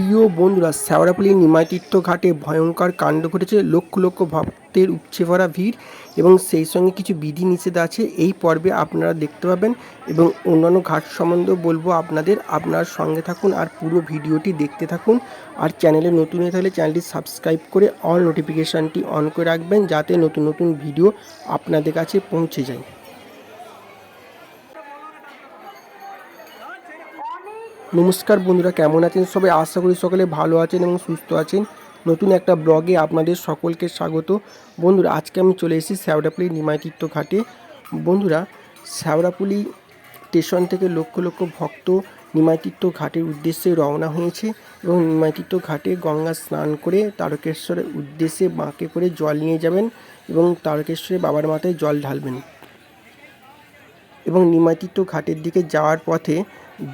প্রিয় বন্ধুরা, শ্যাওড়াপল্লী নিমাতীর্থ ঘাটে ভয়ঙ্কর কাণ্ড ঘটেছে, লক্ষ লক্ষ ভক্তের উপচে পড়া ভিড় এবং সেই সঙ্গে কিছু বিধি নিষেধ আছে। এই পর্বে আপনারা দেখতে পাবেন এবং অন্যান্য ঘাট সম্বন্ধেও বলব আপনাদের। আপনার সঙ্গে থাকুন আর পুরো ভিডিওটি দেখতে থাকুন। আর চ্যানেলে নতুন হয়ে থাকলে চ্যানেলটি সাবস্ক্রাইব করে অল নোটিফিকেশানটি অন করে রাখবেন যাতে নতুন নতুন ভিডিও আপনাদের কাছে পৌঁছে যায়। নমস্কার বন্ধুরা, কেমন আছেন সবাই? আশা করি সকলে ভালো আছেন এবং সুস্থ আছেন। নতুন একটা ব্লগে আপনাদের সকলকে স্বাগত। বন্ধুরা, আজকে আমি চলে এসেছি শ্যাওড়াপুলি নিমাইতীর্থ ঘাটে। বন্ধুরা, শ্যাওড়াপুলি স্টেশন থেকে লক্ষ লক্ষ ভক্ত নিমাইতীর্থ ঘাটের উদ্দেশ্যে রওনা হয়েছে এবং নিমাইতীর্থ ঘাটে গঙ্গা স্নান করে তারকেশ্বরের উদ্দেশ্যে বাঁকে করে জল নিয়ে যাবেন এবং তারকেশ্বরে বাবার মাথায় জল ঢালবেন। এবং নিমাতীর্থ ঘাটের দিকে যাওয়ার পথে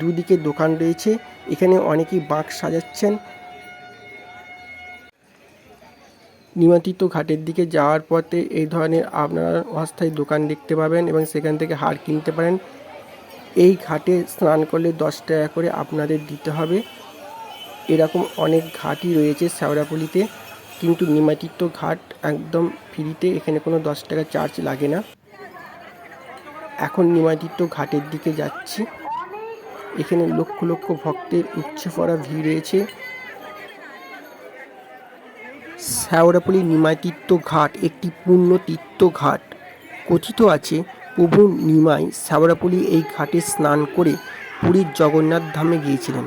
দুদিকে দোকান রয়েছে। এখানে অনেকেই বাঁক সাজাচ্ছেন। নিমাতীর্থ ঘাটের দিকে যাওয়ার পথে এই ধরনের আপনারা অস্থায়ী দোকান দেখতে পাবেন এবং সেখান থেকে হার কিনতে পারেন। এই ঘাটে স্নান করলে দশ টাকা করে আপনাদের দিতে হবে। এরকম অনেক ঘাটই রয়েছে শ্যাওড়াপল্লিতে, কিন্তু নিমাতিত্ব ঘাট একদম ফ্রিতে, এখানে কোনো দশ টাকা চার্জ লাগে না। এখন নিমাতিত্ব ঘাটের দিকে যাচ্ছি। এখানে লক্ষ লক্ষ ভক্তের উচ্ছে পড়া ভিড় রয়েছে। শ্যাওড়াপল্লী নিমাতীর্থ ঘাট একটি পূর্ণ তীর্থ ঘাট। কথিত আছে, প্রভু নিমাই শ্যাওড়াপল্লী এই ঘাটে স্নান করে পুরীর জগন্নাথ ধামে গিয়েছিলেন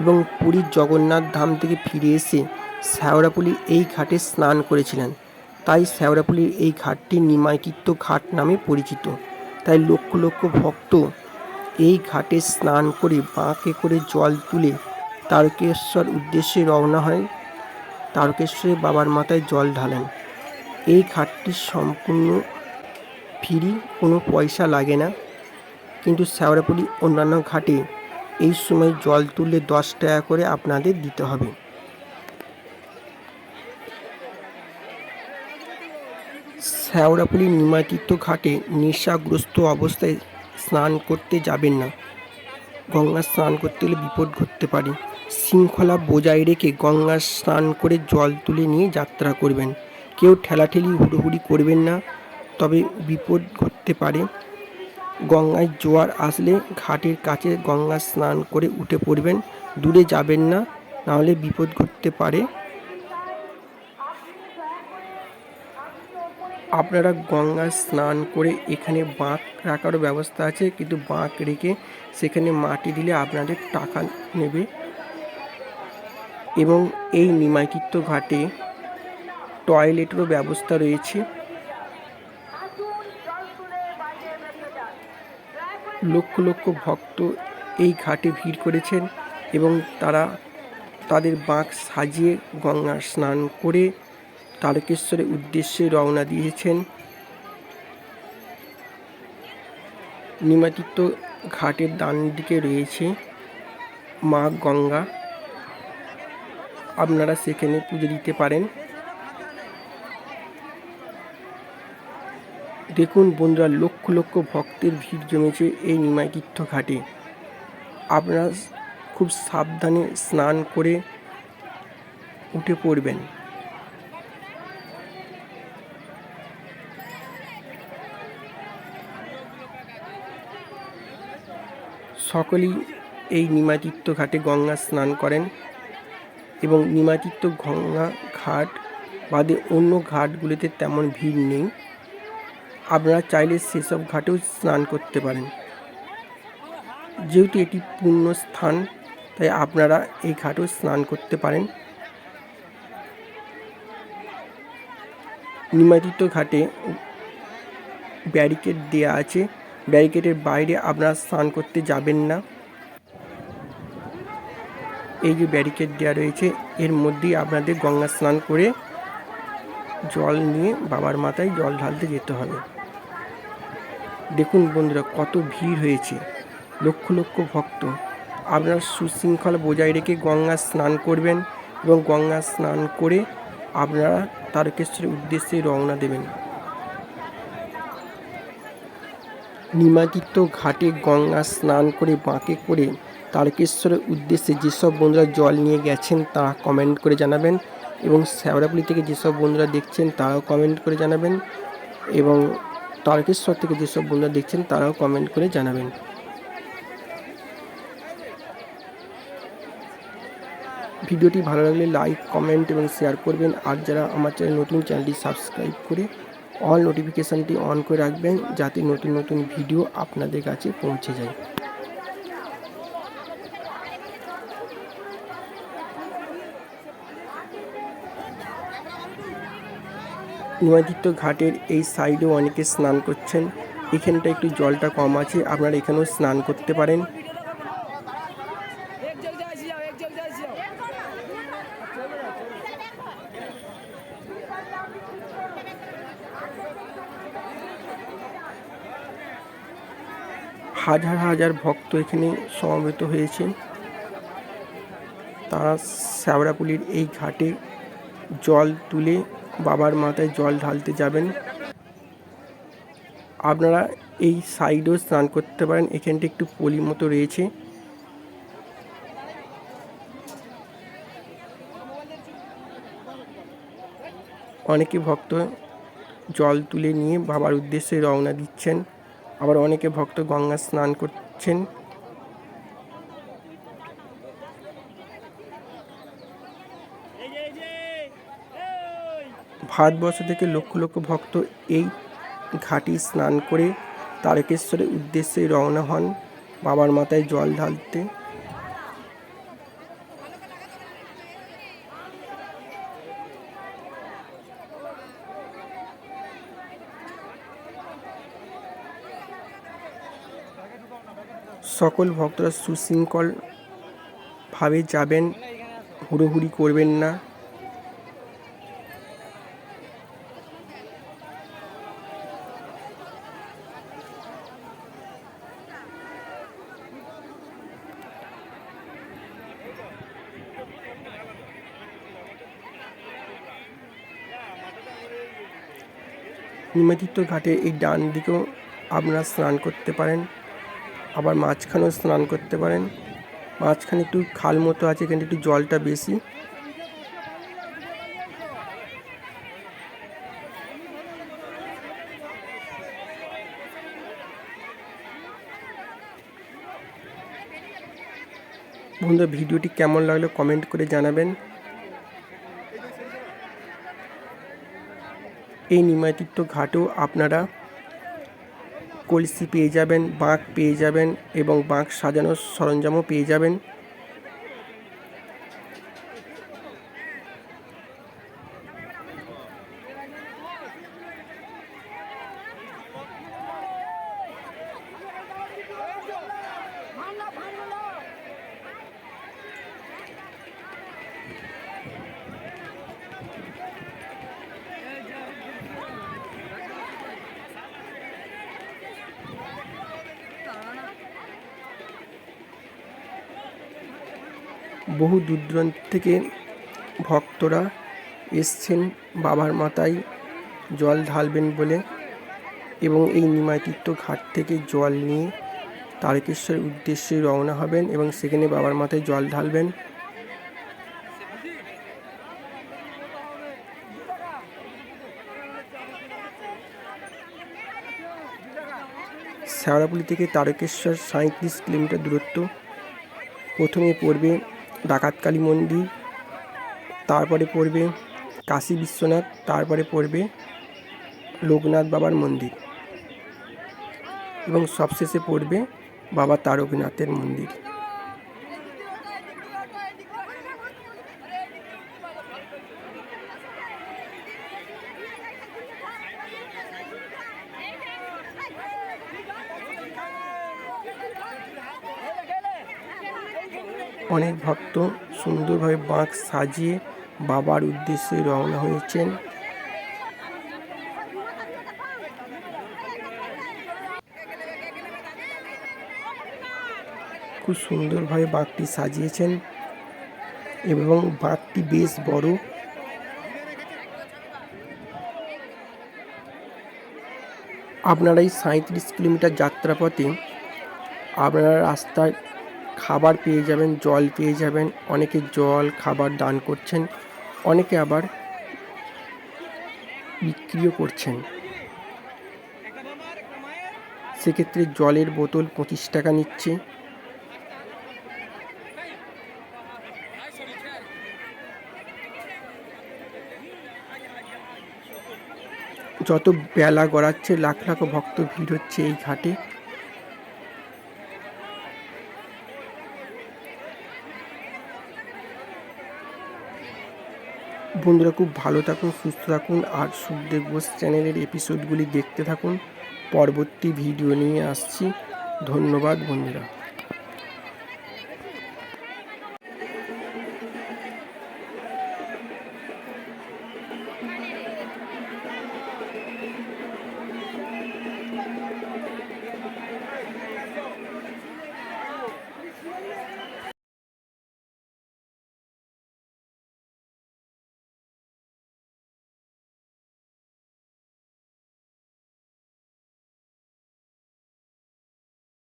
এবং পুরীর জগন্নাথ ধাম থেকে ফিরে এসে শ্যাওড়াপল্লী এই ঘাটে স্নান করেছিলেন। তাই শ্যাওড়াপল্লীর এই ঘাটটি নিমাইতীর্থ ঘাট নামে পরিচিত। তাই লক্ষ লক্ষ ভক্ত এই ঘাটে স্নান করে বাঁকে করে জল তুলে তারকেশ্বর উদ্দেশ্যে রওনা হয়। তারকেশ্বরে বাবার মাথায় জল ঢালেন। এই ঘাটটি সম্পূর্ণ ফ্রি, কোনো পয়সা লাগে না। কিন্তু শ্যাওড়াপুলি অন্যান্য ঘাটে এই সময় জল তুললে দশ টাকা করে আপনাদের দিতে হবে। শ্যাওড়াপুলি নিমাতীর্থ ঘাটে নেশাগ্রস্ত অবস্থায় স্নান করতে যাবেন না। গঙ্গা স্নান করতে হলে বিপদ ঘটতে পারে। শৃঙ্খলা বজায় রেখে গঙ্গা স্নান করে জল তুলে নিয়ে যাত্রা করবেন। কেউ ঠেলাঠেলি হুড়োহুড়ি করবেন না, তবে বিপদ ঘটতে পারে। গঙ্গায় জোয়ার আসলে ঘাটের কাছে গঙ্গা স্নান করে উঠে পড়বেন। দূরে যাবেন না, নাহলে বিপদ ঘটতে পারে। আপনারা গঙ্গা স্নান করে এখানে বাঁক রাখারও ব্যবস্থা আছে, কিন্তু বাঁক রেখে সেখানে মাটি দিলে আপনাদের টাকা নেবে। এবং এই নিমাইতীর্থ ঘাটে টয়লেটেরও ব্যবস্থা রয়েছে। লক্ষ লক্ষ ভক্ত এই ঘাটে ভিড় করেছেন এবং তারা তাদের বাঁক সাজিয়ে গঙ্গা স্নান করে তারকেশ্বরের উদ্দেশ্যে রওনা দিয়েছেন। নিমাতীর্থ ঘাটের ডান দিকে রয়েছে মা গঙ্গা। আপনারা সেখানে পুজো দিতে পারেন। দেখুন বন্ধুরা, লক্ষ লক্ষ ভক্তের ভিড় জমেছে এই নিমাইতীর্থ ঘাটে। আপনারা খুব সাবধানে স্নান করে উঠে পড়বেন। সকলেই এই নিমাতীর্থ ঘাটে গঙ্গা স্নান করেন এবং নিমাতীর্থ গঙ্গা ঘাট বাদে অন্য ঘাটগুলিতে তেমন ভিড় নেই। আপনারা চাইলে সেসব ঘাটেও স্নান করতে পারেন। যেহেতু এটি পূর্ণ স্থান, তাই আপনারা এই ঘাটেও স্নান করতে পারেন। নিমাতীর্থ ঘাটে ব্যারিকেড দেওয়া আছে। ব্যারিকেডের বাইরে আপনারা স্নান করতে যাবেন না। এই যে ব্যারিকেড দেওয়া রয়েছে, এর মধ্যেই আপনাদের গঙ্গা স্নান করে জল নিয়ে বাবার মাথায় জল ঢালতে যেতে হবে। দেখুন বন্ধুরা, কত ভিড় হয়েছে। লক্ষ লক্ষ ভক্ত। আপনারা সুশৃঙ্খলা বজায় রেখে গঙ্গা স্নান করবেন এবং গঙ্গা স্নান করে আপনারা তারকেশ্বরের উদ্দেশ্যে রওনা দেবেন। নিমাতীর্থ ঘাটে গঙ্গা স্নান করে বাঁকে করে তারকেশ্বরের উদ্দেশ্যে যেসব বন্ধুরা জল নিয়ে গেছেন তারা কমেন্ট করে জানাবেন এবং শ্যাওড়াপুলি থেকে যেসব বন্ধুরা দেখছেন তারাও কমেন্ট করে জানাবেন এবং তারকেশ্বর থেকে যেসব বন্ধুরা দেখছেন তারাও কমেন্ট করে জানাবেন। ভিডিওটি ভালো লাগলে লাইক কমেন্ট এবং শেয়ার করবেন। আর যারা আমার চ্যানেল নতুন চ্যানেলটি সাবস্ক্রাইব করে অল নোটিফিকেশানটি অন করে রাখবেন যাতে নতুন নতুন ভিডিও আপনাদের কাছে পৌঁছে যায়। নিমাদিত্য ঘাটের এই সাইডেও অনেকে স্নান করছেন। এখানটা একটু জলটা কম আছে, আপনারা এখানেও স্নান করতে পারেন। হাজার হাজার ভক্ত এখানে সমবেত হয়েছে। তারা শ্যাওড়াপুলির এই ঘাটে জল তুলে বাবার মাথায় জল ঢালতে যাবেন। আপনারা এই সাইডেও স্নান করতে পারেন, এখানটা একটু পলি মতো রয়েছে। অনেকে ভক্ত জল তুলে নিয়ে বাবার উদ্দেশ্যে রওনা দিচ্ছেন। আবার অনেকে ভক্ত গঙ্গা স্নান করছেন। ভারতবর্ষ থেকে লক্ষ লক্ষ ভক্ত এই ঘাটি স্নান করে তারকেশ্বরের উদ্দেশ্যে রওনা হন। বাবার মাথায় জল ঢালতে। সকল ভক্তরা সুশৃঙ্খল ভাবে যাবেন, হুড়োহুড়ি করবেন না। নিমতীর্থ ঘাটে এই ডান দিকেও আপনারা স্নান করতে পারেন। আবার মাঝখানেও স্নান করতে পারেন। মাঝখানে একটু খাল মতো আছে, এখানে একটু জলটা বেশি। বন্ধুরা, ভিডিওটি কেমন লাগল কমেন্ট করে জানাবেন। এই নিমাতীর্থ ঘাটেও আপনারা কলসি পেয়ে যাবেন বাঁক পেয়ে যাবেন এবং বাঁক সাজানোর সরঞ্জামও পেয়ে যাবেন। বহু দূর দূরান্ত থেকে ভক্তরা এসছেন বাবার মাথায় জল ঢালবেন বলে এবং এই নিমাতীর্থ ঘাট থেকে জল নিয়ে তারকেশ্বরের উদ্দেশ্যে রওনা হবেন এবং সেখানে বাবার মাথায় জল ঢালবেন। শেওড়াপুলি থেকে তারকেশ্বর সাঁইত্রিশ কিলোমিটার দূরত্ব। প্রথমে পড়বে ডাকাতকালী মন্দির, তারপরে পড়বে কাশী বিশ্বনাথ, তারপরে পড়বে লোকনাথ বাবার মন্দির এবং সবশেষে পড়বে বাবা তারকনাথের মন্দির। অনেক ভক্ত সুন্দরভাবে বাঁক সাজিয়ে বাবার উদ্দেশ্যে রওনা হয়েছেন। খুব সুন্দরভাবে বাঁকটি সাজিয়েছেন এবং বাঁকটি বেশ বড়। আপনারা এই সাঁত্রিশ কিলোমিটার যাত্রাপথে আপনারা রাস্তার খাবার পেয়ে যাবেন, জল পেয়ে যাবেন। অনেকে জল, খাবার দান করছেন, অনেকে আবার বিক্রিও করছেন। সেক্ষেত্রে জলের বোতল পঁচিশ টাকা নিচ্ছে। যত বেলা গড়াচ্ছে, লাখ লাখ ভক্ত ভিড় হচ্ছে এই ঘাটে। বন্ধুরা খুব ভালো থাকুন, সুস্থ থাকুন আর সুখদেব বোস চ্যানেলের এপিসোডগুলি দেখতে থাকুন। পরবর্তী ভিডিও নিয়ে আসছি। ধন্যবাদ বন্ধুরা।